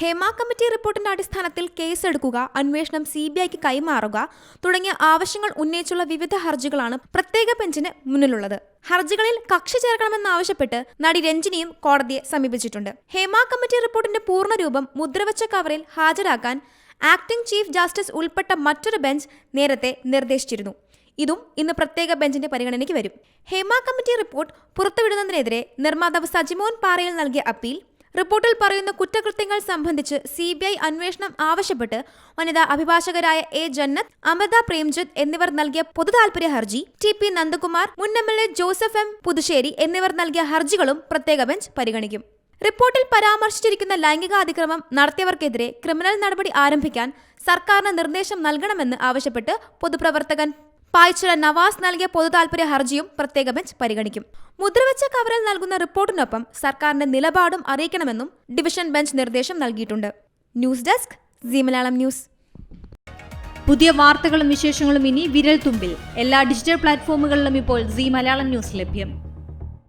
Hema committee റിപ്പോർട്ടിന്റെ അടിസ്ഥാനത്തിൽ കേസെടുക്കുക അന്വേഷണം സി ബി ഐക്ക് കൈമാറുക തുടങ്ങിയ ആവശ്യങ്ങൾ ഉന്നയിച്ചുള്ള വിവിധ ഹർജികളാണ് പ്രത്യേക ബെഞ്ചിന് മുന്നിലുള്ളത്. ഹർജികളിൽ കക്ഷി ചേർക്കണമെന്നാവശ്യപ്പെട്ട് നടി രഞ്ജിനിയും കോടതിയെ സമീപിച്ചിട്ടുണ്ട്. ഹേമ കമ്മിറ്റി റിപ്പോർട്ടിന്റെ പൂർണരൂപം മുദ്രവച്ച കവറിൽ ഹാജരാക്കാൻ ആക്ടിംഗ് ചീഫ് ജസ്റ്റിസ് ഉൾപ്പെട്ട മറ്റൊരു ബെഞ്ച് നേരത്തെ നിർദ്ദേശിച്ചിരുന്നു. ഇതും ഇന്ന് പ്രത്യേക ബെഞ്ചിന്റെ പരിഗണനയ്ക്ക് വരും. ഹേമ കമ്മിറ്റി റിപ്പോർട്ട് പുറത്തുവിടുന്നതിനെതിരെ നിർമ്മാതാവ് സജിമോൻ പാറയിൽ നൽകിയ അപ്പീൽ റിപ്പോർട്ടിൽ പറയുന്ന കുറ്റകൃത്യങ്ങൾ സംബന്ധിച്ച് സി ബി ഐ അന്വേഷണം ആവശ്യപ്പെട്ട് വനിതാ അഭിഭാഷകരായ എ ജന്നത്ത് അമൃത പ്രേംജിത്ത് എന്നിവർ നൽകിയ പൊതുതാൽപര്യ ഹർജി ടി പി നന്ദകുമാർ മുൻ M L A Joseph M Puthussery എന്നിവർ നൽകിയ ഹർജികളും പ്രത്യേക ബെഞ്ച് പരിഗണിക്കും. റിപ്പോർട്ടിൽ പരാമർശിച്ചിരിക്കുന്ന ലൈംഗികാതിക്രമം നടത്തിയവർക്കെതിരെ ക്രിമിനൽ നടപടി ആരംഭിക്കാൻ സർക്കാരിന് നിർദ്ദേശം നൽകണമെന്ന് ആവശ്യപ്പെട്ട് പൊതുപ്രവർത്തകൻ പായ്ച്ചില നവാസ് നൽകിയ പൊതുതാൽപര്യ ഹർജിയും പ്രത്യേക ബെഞ്ച് പരിഗണിക്കും. മുദ്രവച്ച കവറിൽ നൽകുന്ന റിപ്പോർട്ടിനൊപ്പം സർക്കാരിന്റെ നിലപാടും അറിയിക്കണമെന്നും ഡിവിഷൻ ബെഞ്ച് നിർദ്ദേശം നൽകിയിട്ടുണ്ട്. News desk C Malayalam news. പുതിയ വാർത്തകളും വിശേഷങ്ങളും ഇനി വിരൽ തുമ്പിൽ. എല്ലാ ഡിജിറ്റൽ പ്ലാറ്റ്ഫോമുകളിലും ഇപ്പോൾ സി മലയാളം ന്യൂസ് ലഭ്യം.